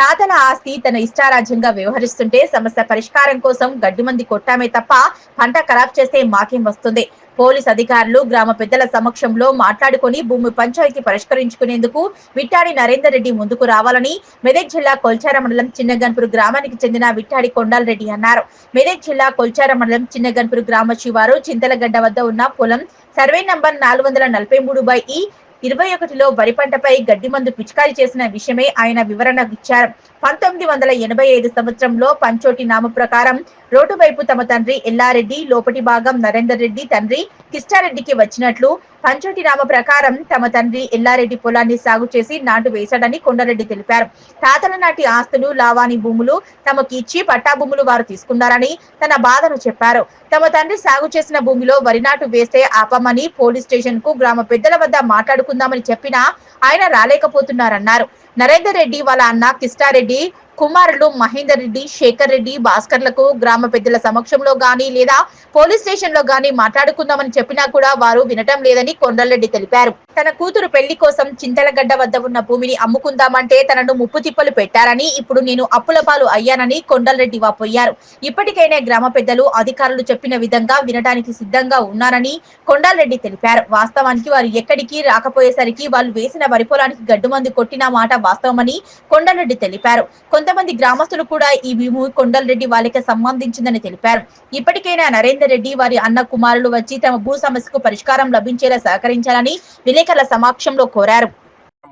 తాతల ఆస్తి తన ఇష్టారాజ్యంగా వ్యవహరిస్తుంటే సమస్య పరిష్కారం కోసం గడ్డిమంది కొట్టామే తప్ప పంట ఖరాబ్ చేస్తే మాకేం వస్తుంది? పోలీస్ అధికారులు గ్రామ పెద్దల సమక్షంలో మాట్లాడుకొని భూమి పంచాయతీ పరిష్కరించుకునేందుకు విట్టాడి నరేందర్ రెడ్డి ముందుకు రావాలని మెదక్ జిల్లా కొల్చార మండలం చిన్నగన్పూర్ గ్రామానికి చెందిన విట్టాడి కొండాలరెడ్డి అన్నారు. మెదక్ జిల్లా కొల్చార మండలం చిన్నగన్పూర్ గ్రామ శివారు చింతలగడ్డ వద్ద ఉన్న పొలం సర్వే నంబర్ నాలుగు వందల నలభై మూడు బై ఈ ఇరవై ఒకటిలో వరి పంటపై గడ్డి మందు పిచికారీ చేసిన విషయమే ఆయన వివరణ ఇచ్చారు. పంతొమ్మిది వందల ఎనభై ఐదు సంవత్సరంలో పంచోటి నామ ప్రకారం రోడ్డు వైపు తమ తండ్రి ఎల్లారెడ్డి లోపటి భాగం నరేందర్ రెడ్డి తండ్రి కిష్టారెడ్డికి వచ్చినట్లు పంచోటి నామ ప్రకారం తమ తండ్రి ఎల్లారెడ్డి పొలాన్ని సాగు చేసి నాటు వేశాడని కొండారెడ్డి తెలిపారు. తాతల నాటి ఆస్తులు లావాణి భూములు తమకి ఇచ్చి పట్టా భూములు వారు తీసుకున్నారని తన బాధను చెప్పారు. తమ తండ్రి సాగు చేసిన భూమిలో వరి నాటు వేస్తే ఆపమని పోలీస్ స్టేషన్కు గ్రామ పెద్దల వద్ద మాట్లాడుకుందామని చెప్పినా ఆయన రాలేకపోతున్నారన్నారు. నరేందర్ రెడ్డి వాళ్ళ అన్న కిష్టారెడ్డి కుమారులు మహేందర్ రెడ్డి శేఖర్ రెడ్డి భాస్కర్లకు గ్రామ పెద్దల సమక్షంలో గాని లేదా పోలీస్ స్టేషన్లో గాని మాట్లాడుకుందామని చెప్పినా కూడా వారు వినటం లేదని కొండలరెడ్డి తెలిపారు. తన కూతురు పెళ్ళి కోసం చింతలగడ్డ వద్ద ఉన్న భూమిని అమ్ముకుందామంటే తనను ముప్పు తిప్పలు పెట్టారని ఇప్పుడు నేను అప్పుల పాలు అయ్యానని కొండలరెడ్డి వాపోయారు. ఇప్పటికైనా గ్రామ పెద్దలు అధికారులు చెప్పిన విధంగా వినడానికి సిద్ధంగా ఉన్నారని కొండాలరెడ్డి తెలిపారు. వాస్తవానికి వారు ఎక్కడికి రాకపోయేసరికి వాళ్ళు వేసిన వరి పొలానికి గడ్డుమంది కొట్టిన మాట వాస్తవమని కొండలరెడ్డి తెలిపారు. కొంత కొంతమంది గ్రామస్తులు కూడా ఈ భూమి కొండలరెడ్డి వాళ్ళకి సంబంధించిందని తెలిపారు. ఇప్పటికైనా నరేందర్ రెడ్డి వారి అన్న కుమారులు వచ్చి తమ భూ సమస్యకు పరిష్కారం లభించేలా సహకరించాలని విలేకరుల సమక్షంలో కోరారు.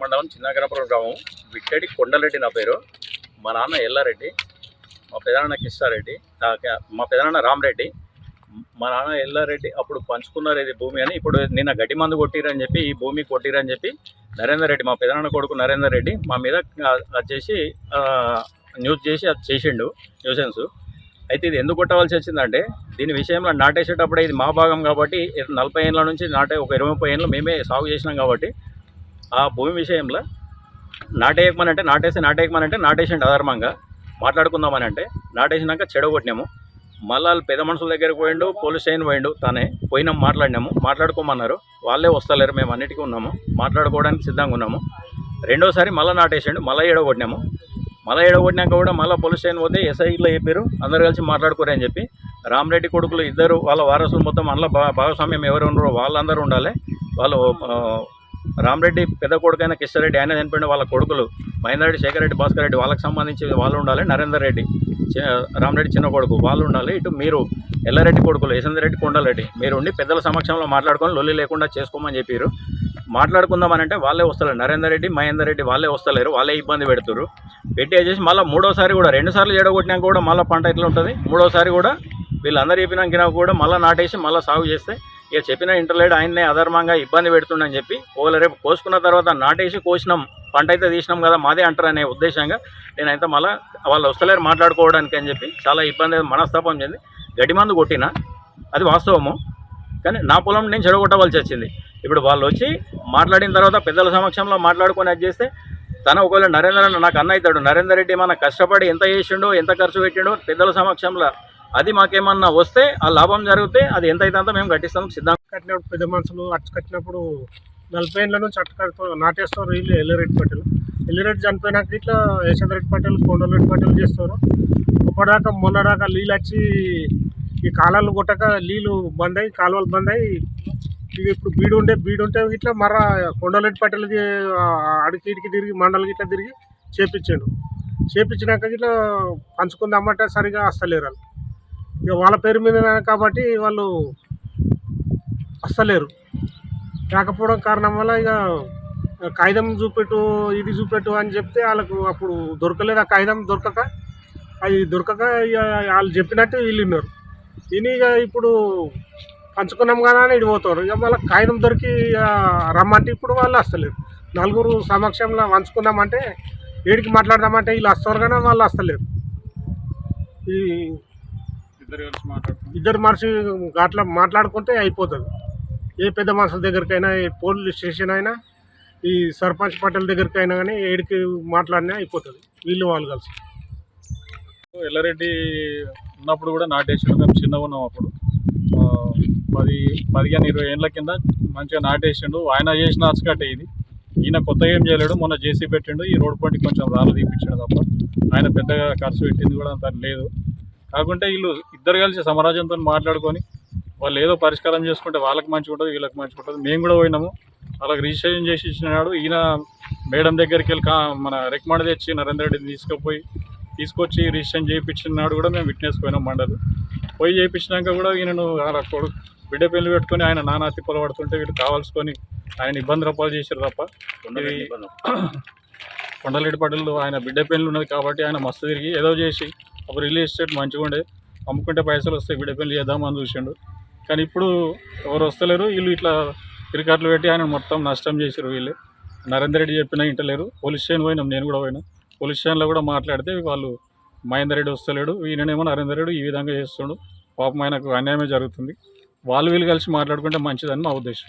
మండలం చిన్నగనపురం గ్రామం. విట్టడి కొండలరెడ్డి నా పేరు. మా నాన్న ఎల్లారెడ్డి మా పెదనాన్న కృష్ణారెడ్డి మా పెదనాన్న రామరెడ్డి మా నాన్న ఎల్లారెడ్డి అప్పుడు పంచుకున్నారు ఇది భూమి అని. ఇప్పుడు నిన్న గడ్డి మందు కొట్టిరని చెప్పి ఈ భూమి కొట్టిరని చెప్పి నరేందర్ రెడ్డి మా పెదనాన్న కొడుకు నరేందర్ రెడ్డి మా మీద అది చేసి న్యూస్ చేసి అది చేసిండు న్యూసెన్స్. అయితే ఇది ఎందుకు కొట్టవలసి వచ్చిందంటే దీని విషయంలో నాటేసేటప్పుడు ఇది మా భాగం కాబట్టి నలభై ఏళ్ళ నుంచి నాటే ఒక ఇరవై ముప్పై ఏళ్ళు మేమే సాగు చేసినాం కాబట్టి ఆ భూమి విషయంలో నాటేయకమని అంటే నాటేసి నాటేయకమని అంటే నాటేసిండు అధర్మంగా. మాట్లాడుకుందామని అంటే నాటేసినాక చెడగొట్టినాము. మళ్ళీ పెద్ద మనుషుల దగ్గరికి పోయిండు పోలీస్ స్టేషన్ పోయిండు తానే పోయినాం మాట్లాడినాము. మాట్లాడుకోమన్నారు. వాళ్ళే వస్తలేరు మేము అన్నిటికీ ఉన్నాము. మాట్లాడుకోవడానికి సిద్ధంగా ఉన్నాము. రెండోసారి మళ్ళీ నాటేసిండు మళ్ళీ ఏడగొట్టినాము. మళ్ళీ ఏడగొట్టినాక కూడా మళ్ళీ పోలీస్ స్టేషన్ పోతే ఎస్ఐలో చెప్పారు అందరు కలిసి మాట్లాడుకోరని చెప్పి. రామరెడ్డి కొడుకులు ఇద్దరు వాళ్ళ వారసులు మొత్తం అందులో భాగస్వామ్యం ఎవరు ఉన్నారో వాళ్ళందరూ ఉండాలి. వాళ్ళు రామరెడ్డి పెద్ద కొడుకైన కిష్టారెడ్డి ఆయన చనిపోయిన వాళ్ళ కొడుకులు మహేందర్ రెడ్డి శేఖర్ రెడ్డి భాస్కర్ రెడ్డి వాళ్ళకి సంబంధించి వాళ్ళు ఉండాలి నరేందర్ రెడ్డి రామరెడ్డి చిన్న కొడుకు వాళ్ళు ఉండాలి. ఇటు మీరు ఎల్లారెడ్డి కొడుకులు యశందర్ రెడ్డి కొండలరెడ్డి మీరు ఉండి పెద్దల సమక్షంలో మాట్లాడుకొని లొల్లి లేకుండా చేసుకోమని చెప్పారు మాట్లాడుకుందామని అంటే వాళ్ళే వస్తలేరు. నరేందర్ రెడ్డి మహేందర్ రెడ్డి వాళ్ళే వస్తలేరు వాళ్ళే ఇబ్బంది పెడుతున్నారు పెట్టి చేసి మళ్ళీ మూడోసారి కూడా రెండుసార్లు సార్లు కూడా మళ్ళీ పంట ఎట్లా ఉంటుంది? మూడోసారి కూడా వీళ్ళందరూ చెప్పినాక కూడా మళ్ళీ నాటేసి మళ్ళీ సాగు చేస్తే ఇక చెప్పిన ఇంటర్లేడ్ ఆయన్నే అధర్మంగా ఇబ్బంది పెడుతుండని చెప్పి ఒకవేళ రేపు కోసుకున్న తర్వాత నాటేసి కోసినాం పంట అయితే తీసినాం కదా మాదే అంటారనే ఉద్దేశంగా నేనైతే మళ్ళీ వాళ్ళు వస్తలేరు మాట్లాడుకోవడానికి అని చెప్పి చాలా ఇబ్బంది మనస్తాపం చెంది గడ్డి మందు కొట్టిన అది వాస్తవము. కానీ నా పొలం నేను చెడగొట్టవలసి వచ్చింది. ఇప్పుడు వాళ్ళు వచ్చి మాట్లాడిన తర్వాత పెద్దల సమక్షంలో మాట్లాడుకొని అది చేస్తే తన ఒకవేళ నరేంద్ర నాకు అన్న అవుతాడు. నరేందర్ రెడ్డి మన కష్టపడి ఎంత చేసిండో ఎంత ఖర్చు పెట్టిండో పెద్దల సమక్షంలో అది మాకేమన్నా వస్తే ఆ లాభం జరిగితే అది ఎంత అయితే అంత మేము కట్టిస్తాం సిద్ధం కట్టినప్పుడు పెద్ద మనుషులు అట్టు కట్టినప్పుడు నలభై ఏళ్ళ నుంచి అట్టు కడుతూ నాటేస్తారు వీళ్ళు ఎల్లిరెడ్డి పటేల్. ఎల్లిరెడ్డి చనిపోయినాక ఇట్లా యశోదరెడ్డి పటేల్ కొండలరెడ్డి పటేల్ చేస్తారు. ఇప్పటిదాకా మొన్నదాకా నీళ్ళు వచ్చి ఈ కాలాలు కొట్టక నీళ్ళు బంద్ అయ్యి కాలువలు బంద్ అయ్యి ఇవి ఇప్పుడు బీడు ఉండే బీడు ఉంటే ఇట్లా మర్రా కొండలెడ్డి పటేల్కి అడికి ఇడికి తిరిగి మండలకి ఇట్లా తిరిగి చేపించాడు. చేపించినాక ఇట్లా పంచుకుందామంటే సరిగా అస్తలేరు వాళ్ళు. ఇక వాళ్ళ పేరు మీద కాబట్టి వాళ్ళు వస్తలేరు రాకపోవడం కారణం వల్ల ఇక కాగితం చూపెట్టు ఇది చూపెట్టు అని చెప్తే వాళ్ళకు అప్పుడు దొరకలేదు. ఆ కాగితం దొరకక అది దొరకక ఇక వాళ్ళు చెప్పినట్టు వీళ్ళు విన్నారు. విని ఇక ఇప్పుడు పంచుకున్నాం కదా అని ఇడిపోతారు. ఇక మళ్ళీ కాగితం దొరికి ఇక రమ్మంటే ఇప్పుడు వాళ్ళు వస్తలేరు నలుగురు సమక్షంలో పంచుకుందామంటే ఏడికి మాట్లాడదామంటే వీళ్ళు వస్తారు కానీ వాళ్ళు వస్తలేరు ఈ ఇద్దరు మనిషి అట్లా మాట్లాడుకుంటే అయిపోతుంది. ఏ పెద్ద మనుషుల దగ్గరికైనా ఏ పోలీస్ స్టేషన్ అయినా ఈ సర్పంచ్ పటేల్ దగ్గరికైనా కానీ ఏడికి మాట్లాడినా అయిపోతుంది. వీళ్ళు వాళ్ళు కలిసి. ఎల్లారెడ్డి ఉన్నప్పుడు కూడా నాటేసాడు మేము చిన్నగా ఉన్నాం అప్పుడు. పది పదిహేను ఇరవై ఏళ్ళ కింద మంచిగా నాటేసిండు. ఆయన చేసిన అచ్చకట్టే ఇది. ఈయన కొత్తగా ఏం చేయలేడు. మొన్న జేసీ పెట్టిండు. ఈ రోడ్ పంటి కొంచెం రాళ్ళు తీపించాడు తప్ప. ఆయన పెద్దగా ఖర్చు పెట్టింది కూడా అంత లేదు. కాకుంటే వీళ్ళు ఇద్దరు కలిసి సమాజంతో మాట్లాడుకొని వాళ్ళు ఏదో పరిష్కారం చేసుకుంటే వాళ్ళకి మంచిగా ఉంటుంది వీళ్ళకి మంచిగా ఉంటుంది. మేము కూడా పోయినాము. వాళ్ళకి రిజిస్ట్రేషన్ చేసి ఇచ్చినాడు ఈయన మేడం దగ్గరికి వెళ్ళి మన రికమెండ్ తెచ్చి నరేంద్ర రెడ్డిని తీసుకుపోయి తీసుకొచ్చి రిజిస్ట్రేషన్ చేయించినాడు కూడా మేము విట్నెస్ పోయినాం మండలి. పోయి చేయించినాక కూడా ఈయనను వాళ్ళ కొడుకు బిడ్డ పెళ్ళి పెట్టుకొని ఆయన నానా తిప్పలు పడుతుంటే వీళ్ళు కావాల్సుకొని ఆయన ఇబ్బంది రూపాయలు చేశారు తప్ప. కొండలరెడ్డి పటేల్ ఆయన బిడ్డ పెళ్ళి ఉన్నది కాబట్టి ఆయన మస్తు తిరిగి ఏదో చేసి అప్పుడు రియల్ ఎస్టేట్ మంచిగా ఉండే అమ్ముకుంటే పైసలు వస్తాయి వీడియో పెళ్ళి చేద్దామని చూసిండు. కానీ ఇప్పుడు ఎవరు వస్తలేరు వీళ్ళు ఇట్లా క్రికెట్లు పెట్టి ఆయన మొత్తం నష్టం చేశారు వీళ్ళు. నరేందర్ రెడ్డి చెప్పినా ఇంటలేరు పోలీస్ స్టేషన్ పోయినాం నేను కూడా పోయినా. పోలీస్ స్టేషన్లో కూడా మాట్లాడితే వాళ్ళు మహేందర్ రెడ్డి వస్తలేడు ఈయననేమో నరేందర్ రెడ్డి ఈ విధంగా చేస్తుండు. పాపం ఆయనకు అన్యాయమే జరుగుతుంది. వాళ్ళు వీళ్ళు కలిసి మాట్లాడుకుంటే మంచిదని మా ఉద్దేశం.